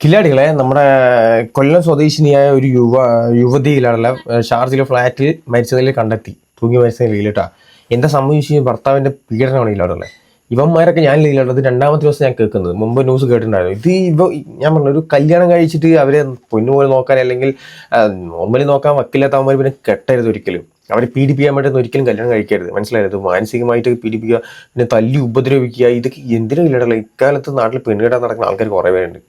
കില്ലാടികളെ നമ്മുടെ കൊല്ലം സ്വദേശിനിയായ ഒരു യുവ യുവതിയിലുള്ള ഷാർജിലെ ഫ്ലാറ്റിൽ മരിച്ച നിലയിൽ കണ്ടെത്തി. തൂങ്ങി മരിച്ച നിലയിൽ കേട്ടോ. എന്താ സംഭവിച്ചു ഭർത്താവിന്റെ പീഡനമാണ് ഇല്ലാടുള്ളത് ഇവന്മാരൊക്കെ ഞാൻ ഇല്ലാടുള്ളത് രണ്ടാമത്തെ ദിവസം ഞാൻ കേൾക്കുന്നത്. മുമ്പ് ന്യൂസ് കേട്ടിട്ടുണ്ടായിരുന്നു. ഇത് ഇവ ഞാൻ പറഞ്ഞു ഒരു കല്യാണം കഴിച്ചിട്ട് അവരെ പൊന്നുപോലെ നോക്കാൻ അല്ലെങ്കിൽ നോർമലി നോക്കാൻ വക്കില്ലാത്തവന്മാർ പിന്നെ കെട്ടരുത് ഒരിക്കലും. അവരെ പീഡിപ്പിക്കാൻ വേണ്ടി ഒരിക്കലും കല്യാണം കഴിക്കരുത്. മനസ്സിലായത് മാനസികമായിട്ട് പീഡിപ്പിക്കുക പിന്നെ തല്ലി ഉപദ്രവിക്കുക ഇതൊക്കെ എന്തിനും ഇല്ലടല്ല ഇക്കാലത്ത് നാട്ടിൽ പെണ്ണുകെട്ടാൻ നടക്കുന്ന ആൾക്കാർ കുറേ പേരുണ്ട്.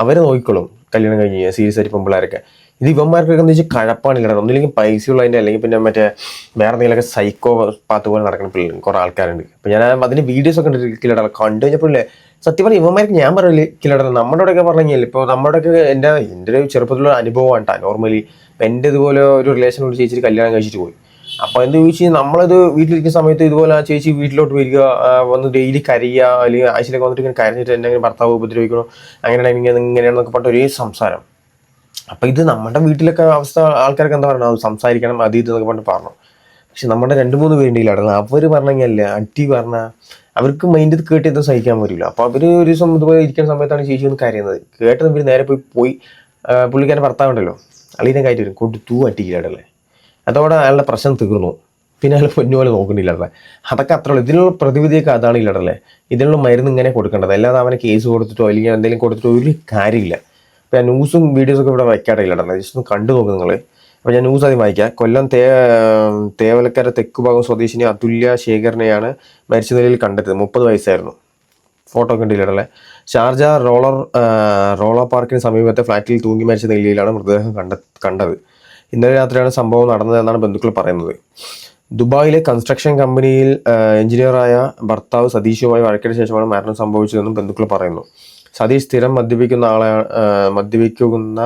അവരെ നോക്കിക്കോളും. കല്യാണം കഴിഞ്ഞ് കഴിഞ്ഞാൽ സീരിയസ് ആയിട്ട് പെമ്പിള്ളേരൊക്കെ ഇത് ഇവന്മാർക്കൊക്കെ എന്ന് വെച്ചാൽ കഴപ്പാണ് ഒന്നില്ലെങ്കിൽ പൈസയുള്ളതിന്റെ അല്ലെങ്കിൽ പിന്നെ മറ്റേ വേറെ എന്തെങ്കിലുമൊക്കെ സൈക്കോ പാത്ത് പോലെ നടക്കുന്ന പിള്ളേർ കുറേ ആൾക്കാരുണ്ട്. അപ്പം ഞാൻ അതിന്റെ വീഡിയോസ് ഒക്കെ കിലട കണ്ടു കഴിഞ്ഞപ്പോഴേ സത്യം പറഞ്ഞാൽ ഇവന്മാർക്ക് ഞാൻ പറയില്ല കിലട നമ്മുടെ ഇവിടെയൊക്കെ പറഞ്ഞു കഴിഞ്ഞാൽ ഇപ്പോൾ നമ്മുടെ ഒക്കെ എന്റെ എന്റെ ഒരു ചെറുപ്പത്തിലുള്ള അനുഭവമാണ് കേട്ടോ നോർമലി എന്റെ ഇതുപോലെ ഒരു റിലേഷൻ വിളിച്ച് ചേച്ചിട്ട് കല്യാണം കഴിച്ചിട്ട് പോയി. അപ്പോൾ എന്ത് ചോദിച്ചു നമ്മളത് വീട്ടിലിരിക്കുന്ന സമയത്ത് ഇതുപോലെ ആ ചേച്ചി വീട്ടിലോട്ട് വരിക വന്ന് ഡെയിലി കരയുക അല്ലെങ്കിൽ ആഴ്ചയിലൊക്കെ വന്നിട്ട് ഇങ്ങനെ കരഞ്ഞിട്ട് എന്നെ ഭർത്താവ് ഉപദ്രവിക്കണോ അങ്ങനെയാണ് ഇങ്ങനെ ഇങ്ങനെയാണെന്നൊക്കെ പറഞ്ഞ ഒരേ സംസാരം. അപ്പൊ ഇത് നമ്മുടെ വീട്ടിലൊക്കെ അവസ്ഥ ആൾക്കാർക്ക് എന്താ പറയുക സംസാരിക്കണം അത് ഇത് എന്നൊക്കെ പറഞ്ഞിട്ട് പറഞ്ഞു. പക്ഷെ നമ്മുടെ രണ്ട് മൂന്ന് പേരുണ്ട് ഇല്ലായിരുന്നു അവർ പറഞ്ഞല്ല അട്ടി പറഞ്ഞ അവർക്ക് മൈൻഡ് കേട്ടിട്ട് സഹിക്കാൻ പറ്റില്ല അപ്പൊ അവർ ഒരു ദിവസം ഇതുപോലെ ഇരിക്കുന്ന സമയത്താണ് ചേച്ചി ഒന്ന് കരയുന്നത്. കേട്ടത് ഇവർ നേരെ പോയി പോയി പുള്ളിക്കാരൻ ഭർത്താവുണ്ടല്ലോ അളീനെ കയറ്റി വരും കൊടുത്തു അട്ടിക്കില്ലാടല്ലേ അതോടെ അയാളുടെ പ്രശ്നം തീർന്നു. പിന്നെ അയാൾ പൊന്നുപോലെ നോക്കണില്ലല്ലേ അതൊക്കെ അത്ര ഇതിനുള്ള പ്രതിവിധിയൊക്കെ അതാണ് ഇല്ലടല്ലേ ഇതിനുള്ള മരുന്ന് ഇങ്ങനെ കൊടുക്കേണ്ടത്. അല്ലാതെ അവനെ കേസ് കൊടുത്തിട്ടോ അല്ലെങ്കിൽ എന്തെങ്കിലും കൊടുത്തിട്ടോ ഒരു കാര്യമില്ല. അപ്പം ഞാൻ ന്യൂസും വീഡിയോസൊക്കെ ഇവിടെ വയ്ക്കാറില്ലടല്ലേ ജസ്റ്റ് ഒന്ന് കണ്ടു നോക്കും നിങ്ങൾ അപ്പോൾ ഞാൻ ന്യൂസ് ആദ്യം വായിക്കാം. കൊല്ലം തേ തേവലക്കര തെക്കുഭാഗം സ്വദേശിനി അതുല്യ ശേഖരനെയാണ് മരിച്ച നിലയിൽ കണ്ടെത്തിയത്. മുപ്പത് വയസ്സായിരുന്നു. ഫോട്ടോ ഉണ്ടല്ലേ ഷാർജ റോളർ റോളർ പാർക്കിന് സമീപത്തെ ഫ്ലാറ്റിൽ തൂങ്ങി മരിച്ച നിലയിലാണ് മൃതദേഹം കണ്ട കണ്ടത്. ഇന്നലെ രാത്രിയാണ് സംഭവം നടന്നതെന്നാണ് ബന്ധുക്കൾ പറയുന്നത്. ദുബായിലെ കൺസ്ട്രക്ഷൻ കമ്പനിയിൽ എഞ്ചിനീയറായ ഭർത്താവ് സതീഷുമായി വഴക്കിന് ശേഷമാണ് മരണം സംഭവിച്ചതെന്നും ബന്ധുക്കൾ പറയുന്നു. സതീഷ് സ്ഥിരം മദ്യപിക്കുന്ന ആളാണ് മദ്യപിക്കുന്ന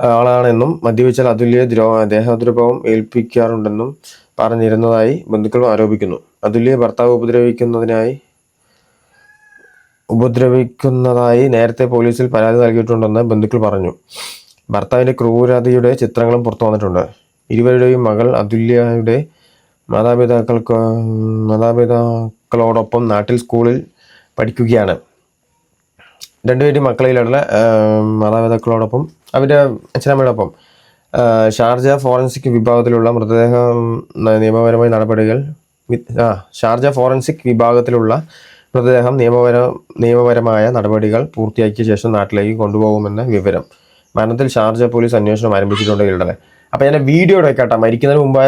ആളാണെന്നും മദ്യപിച്ചാൽ അതുല്യ ദ്രോ ദേഹദ്രോഹവും ഏൽപ്പിക്കാറുണ്ടെന്നും പറഞ്ഞിരുന്നതായി ബന്ധുക്കൾ ആരോപിക്കുന്നു. അതുല്യ ഭർത്താവ് ഉപദ്രവിക്കുന്നതിനായി ഉപദ്രവിക്കുന്നതായി നേരത്തെ പോലീസിൽ പരാതി നൽകിയിട്ടുണ്ടെന്ന് ബന്ധുക്കൾ പറഞ്ഞു. ഭർത്താവിന്റെ ക്രൂരതയുടെ ചിത്രങ്ങളും പുറത്തു വന്നിട്ടുണ്ട്. ഇരുവരുടെയും മകൾ അതുല്യയുടെ മാതാപിതാക്കൾക്ക് മാതാപിതാക്കളോടൊപ്പം നാട്ടിൽ സ്കൂളിൽ പഠിക്കുകയാണ്. രണ്ടുപേരും മക്കളിലുള്ള മാതാപിതാക്കളോടൊപ്പം അവരുടെ അച്ഛനമ്മയോടൊപ്പം. ഷാർജ ഫോറൻസിക് വിഭാഗത്തിലുള്ള മൃതദേഹം നിയമപരമായ നടപടികൾ ആ ഷാർജ ഫോറൻസിക് വിഭാഗത്തിലുള്ള മൃതദേഹം നിയമപര നിയമപരമായ നടപടികൾ പൂർത്തിയാക്കിയ ശേഷം നാട്ടിലേക്ക് കൊണ്ടുപോകുമെന്ന വിവരം. മരണത്തിൽ ഷാർജ പോലീസ് അന്വേഷണം ആരംഭിച്ചിട്ടുണ്ട് ഇടനെ അപ്പൊ ഞാൻ വീഡിയോ എടുക്കട്ടെ മരിക്കുന്നതിന് മുമ്പ്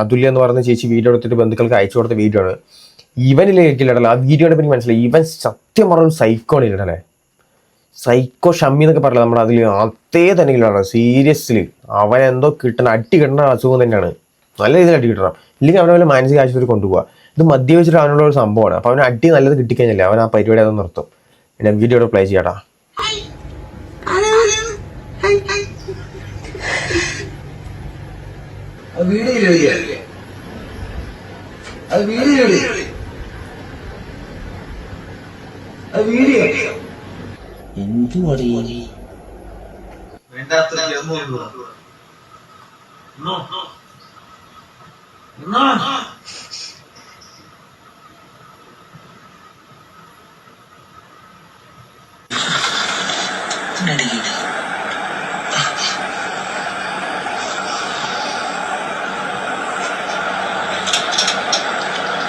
അതുല്യ എന്ന് പറയുന്ന ചേച്ചി വീഡിയോ എടുത്തിട്ട് ബന്ധുക്കൾക്ക് അയച്ചു കൊടുത്ത വീഡിയോ ആണ്. ഇവനിലേക്കില്ലടല ആ വീഡിയോയുടെ പിന്നെ മനസ്സിലായി. ഇവൻ സത്യം പറഞ്ഞ സൈക്കോൺ ഇല്ലടലെ സൈക്കോ ഷമ്മി എന്നൊക്കെ പറയില്ല നമ്മുടെ അതിൽ അതേ തന്നെ ഇല്ലാണ് സീരിയസ്ലി അവൻ എന്തോ കിട്ടണ അടി കിട്ടണ അസുഖം തന്നെയാണ്. നല്ല രീതിയിൽ അടി കിട്ടണം. ഇല്ലെങ്കിൽ അവനെ വല്ല മാനസിക ആശുപത്രി കൊണ്ടുപോകുക ഇത് മദ്യപിച്ചിട്ട് അവനുള്ള ഒരു സംഭവമാണ്. അപ്പോൾ അവന് അടി നല്ലത് കിട്ടിക്കഴിഞ്ഞല്ലേ അവൻ ആ പരിപാടി അതൊന്നും നിർത്തും. പിന്നെ വീഡിയോ പ്ലേ ചെയ്യാടാ അത് വീഡിയോ ഇല്ലേ അത് വീഡിയോ അത് വീഡിയോ എന്തുവടി വേണ്ടാത്ത ജന്മം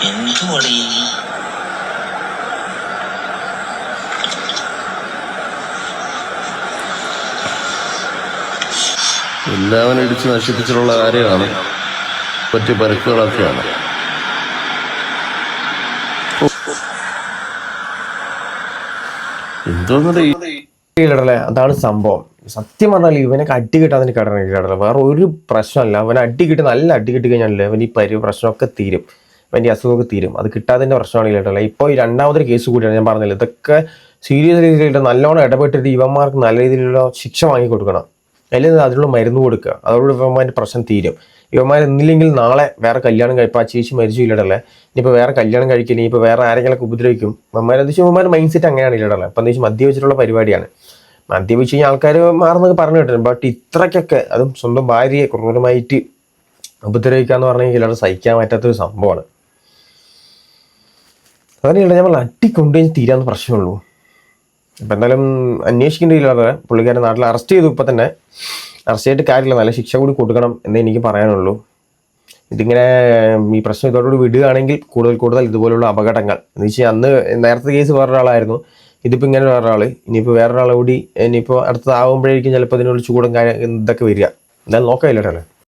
എന്തുവടി എല്ലാവരും ഇടിച്ച് നശിപ്പിച്ചിട്ടുള്ള കാര്യമാണ്. പറ്റിയ പരുക്കുകളൊക്കെയാണ്. എന്തോന്നടേ? ഇടല്ലേ അതാണ് സംഭവം. സത്യം പറഞ്ഞാൽ ഇവനെ അടി കിട്ടാതെ കിടണ ഇടല്ലേ വേറെ ഒരു പ്രശ്നമല്ല അവനെ അടി കിട്ടി നല്ല അടി കിട്ടി കഴിഞ്ഞാൽ അവൻ ഈ പരി പ്രശ്നമൊക്കെ തീരും. ഈ അസുഖമൊക്കെ തീരും. അത് കിട്ടാതിന്റെ പ്രശ്നമാണ് ഇല്ലല്ലേ ഇപ്പോൾ ഈ രണ്ടാമതൊരു കേസ് കൂടിയാണ് ഞാൻ പറഞ്ഞില്ല? ഇതൊക്കെ സീരിയസ് രീതിയിലായിട്ട് നല്ലോണം ഇടപെട്ടിട്ട് ഇവന്മാർക്ക് നല്ല രീതിയിലുള്ള ശിക്ഷ വാങ്ങി കൊടുക്കണം. അല്ലെങ്കിൽ അതിനുള്ള മരുന്ന് കൊടുക്കുക. അതോടുകൂടി ഇവന്മാരുടെ പ്രശ്നം തീരും. ഇവന്മാർ ഇന്നില്ലെങ്കിൽ നാളെ വേറെ കല്യാണം കഴിപ്പോൾ ആ ചേച്ചി മരിച്ചു ഇല്ലടല്ലേ ഇനിയിപ്പോൾ വേറെ കല്യാണം കഴിക്കില്ല ഇനിയിപ്പോൾ വേറെ ആരെങ്കിലൊക്കെ ഉപദ്രവിക്കും. ഇവന്മാർ എന്താ വെച്ചാൽ ഇവന്മാരുടെ മൈൻഡ് സെറ്റ് അങ്ങനെയാണ് ഇല്ലടല്ലേ അപ്പം എന്താ വെച്ചാൽ മദ്യവെച്ചിട്ടുള്ള പരിപാടിയാണ്. മദ്യപിച്ച് കഴിഞ്ഞാൽ ആൾക്കാർ മാറുന്നൊക്കെ പറഞ്ഞു കേട്ടിട്ടുണ്ട്. ബട്ട് ഇത്രയ്ക്കൊക്കെ അതും സ്വന്തം ഭാര്യയെ ക്രൂരമായിട്ട് ഉപദ്രവിക്കുക എന്ന് പറഞ്ഞു കഴിഞ്ഞാൽ സഹിക്കാൻ പറ്റാത്തൊരു സംഭവമാണ്. അതന്നെയല്ല നമ്മൾ അട്ടി കൊണ്ടുകഴിഞ്ഞ് തീരാന്ന് പ്രശ്നമുള്ളൂ അപ്പം എന്തായാലും അന്വേഷിക്കേണ്ടിയില്ലാതെ പുള്ളിക്കാരൻ നാട്ടിൽ അറസ്റ്റ് ചെയ്തു. ഇപ്പം തന്നെ അറസ്റ്റ് ചെയ്തിട്ട് കാര്യമില്ല. നല്ല ശിക്ഷ കൂടി കൊടുക്കണം എന്നേ എനിക്ക് പറയാനുള്ളൂ. ഇതിങ്ങനെ ഈ പ്രശ്നം ഇതോടുകൂടി വിടുകയാണെങ്കിൽ കൂടുതൽ കൂടുതൽ ഇതുപോലുള്ള അപകടങ്ങൾ. എന്ന് വെച്ചാൽ അന്ന് നേരത്തെ കേസ് വേറൊരാളായിരുന്നു. ഇതിപ്പോൾ ഇങ്ങനെ വേറൊരാൾ ഇനിയിപ്പോൾ വേറൊരാളെ കൂടി ഇനിയിപ്പോൾ അടുത്തതാവുമ്പോഴേക്കും ചിലപ്പോൾ ഇതിനൊരു ചൂടും കാര്യം ഇതൊക്കെ വരിക. എന്തായാലും നോക്കാമില്ലല്ലേ